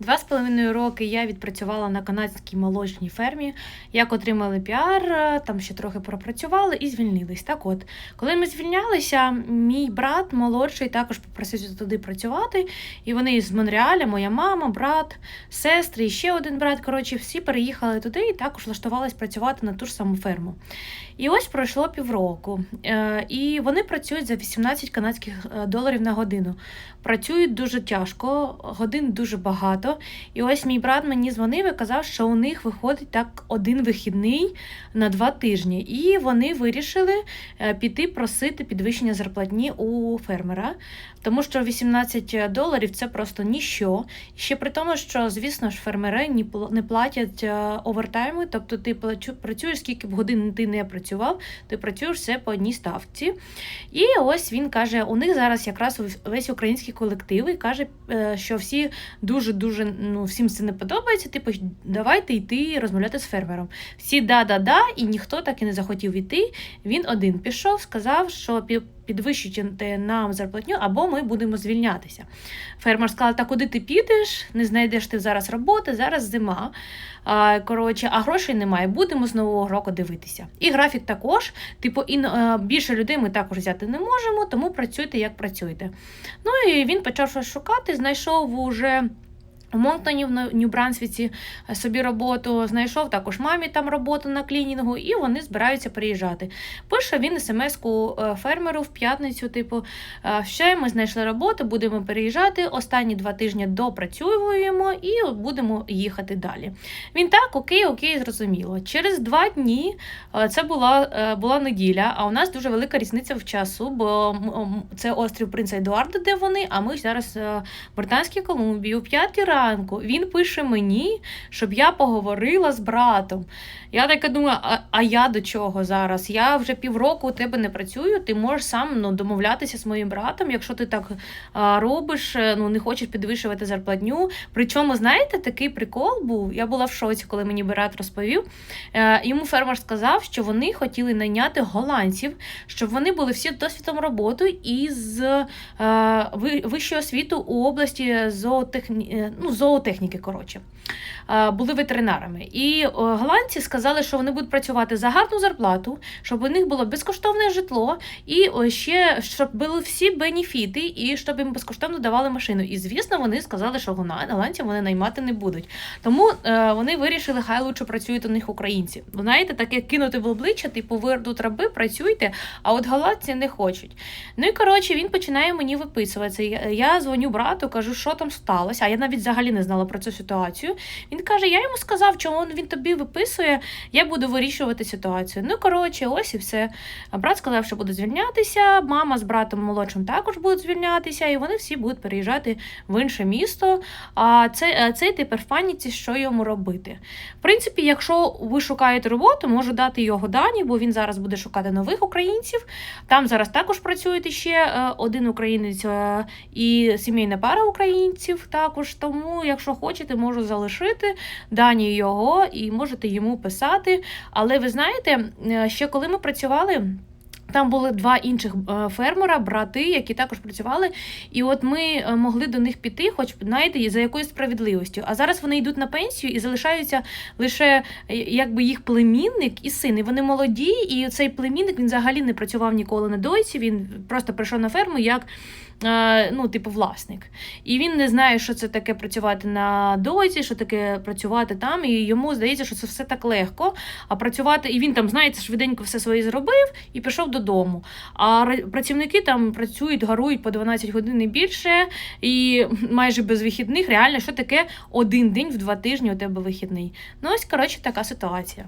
Два з половиною роки я відпрацювала на канадській молочній фермі. Як отримали піар, е, там ще трохи пропрацювали і звільнились. Так от, коли ми звільнялися, мій брат молодший також попросився туди працювати. І вони з Монреаля, моя мама, брат, сестри і ще один брат. Коротше, всі переїхали туди і також влаштувались працювати на ту ж саму ферму. І ось пройшло півроку. Е, І вони працюють за 18 канадських е, доларів на годину. Працюють дуже тяжко, годин дуже багато. І ось мій брат мені дзвонив і казав, що у них виходить так один вихідний на два тижні. І вони вирішили е, піти просити підвищення зарплатні у фермера, тому що 18 доларів це просто ніщо. Ще при тому, що, звісно ж, фермери не платять е, овертайми, тобто ти працюєш, скільки б годин ти не працював, ти працюєш все по одній ставці. І ось він каже: у них зараз якраз весь український колектив і каже, е, що всі дуже дуже ну всім це не подобається. Типу, давайте йти розмовляти з фермером. Всі да-да-да, і ніхто так і не захотів іти. Він один пішов, сказав, що пі- підвищуйте нам зарплатню, або ми будемо звільнятися. Фермер сказав: та куди ти підеш? Не знайдеш ти зараз роботи, зараз зима. А, коротше, а грошей немає. Будемо з нового року дивитися. І графік також. Типу, і більше людей ми також взяти не можемо, тому працюйте як працюєте. Ну і він почав щось шукати, знайшов уже. У Монктоні в Нью-Брансвіці е, собі роботу знайшов також мамі там роботу на клінінгу, і вони збираються приїжджати. Пише він смс-ку е, фермеру в п'ятницю, типу, е, ще ми знайшли роботу, будемо переїжджати. Останні два тижні допрацюємо і будемо їхати далі. Він так, окей, окей, зрозуміло. Через два дні це була, була неділя, а у нас дуже велика різниця в часу, бо це острів Принца Едуарда, де вони, а ми зараз в Британській Колумбії у п'ятій ранку. Він пише мені, щоб я поговорила з братом. Я така думаю, а, а я до чого зараз? Я вже півроку у тебе не працюю. Ти можеш сам ну, домовлятися з моїм братом, якщо ти так а, робиш, е, ну не хочеш підвищувати зарплатню. Причому, знаєте, такий прикол був. Я була в шоці, коли мені брат розповів. Е, йому фермер сказав, що вони хотіли найняти голландців, щоб вони були всі досвідом роботи і з е, ви- вищої освіти у області зоотехні... ну, зоотехніки. Коротше. Е, Були ветеринарами. І голландці сказали, що вони будуть працювати за гарну зарплату, щоб у них було безкоштовне житло, і ще щоб були всі бенефіти, і щоб їм безкоштовно давали машину. І звісно, вони сказали, що голландців вони наймати не будуть. Тому е, вони вирішили, хай лучше працюють у них українці. Знаєте, таке кинути в обличчя, типу, ви тут раби, працюйте, а от голландці не хочуть. Ну і коротше, він починає мені виписуватися. Я дзвоню брату, кажу, що там сталося. А я навіть взагалі не знала про цю ситуацію. Він каже: я йому сказав, чому він тобі виписує, я буду вирішувати ситуацію. Ну, коротше, ось і все. Брат сказав, що буде звільнятися. Мама з братом молодшим також будуть звільнятися, і вони всі будуть переїжджати в інше місто. А цей, цей тепер в паніці, що йому робити. В принципі, якщо ви шукаєте роботу, можу дати його дані, бо він зараз буде шукати нових українців. Там зараз також працюють ще е, один українець е, і сімейна пара українців. Також тому, якщо хочете, можу залишити дані його і можете йому писати. Але ви знаєте, е, ще коли ми працювали. Там були два інших е, фермера, брати, які також працювали, і от ми е, могли до них піти, хоч знаєте, за якоюсь справедливістю. А зараз вони йдуть на пенсію і залишаються лише е, якби їх племінник і син. І вони молоді, і цей племінник він взагалі не працював ніколи на дойці. Він просто прийшов на ферму як ну, типу, власник. І він не знає, що це таке працювати на дойці, що таке працювати там. І йому здається, що це все так легко. А працювати, і він там, знаєте, швиденько все своє зробив і пішов додому. А ра- працівники там працюють, гарують по 12 годин і більше, і майже без вихідних. Реально, що таке один день в два тижні у тебе вихідний. Ну, ось, коротше, така ситуація.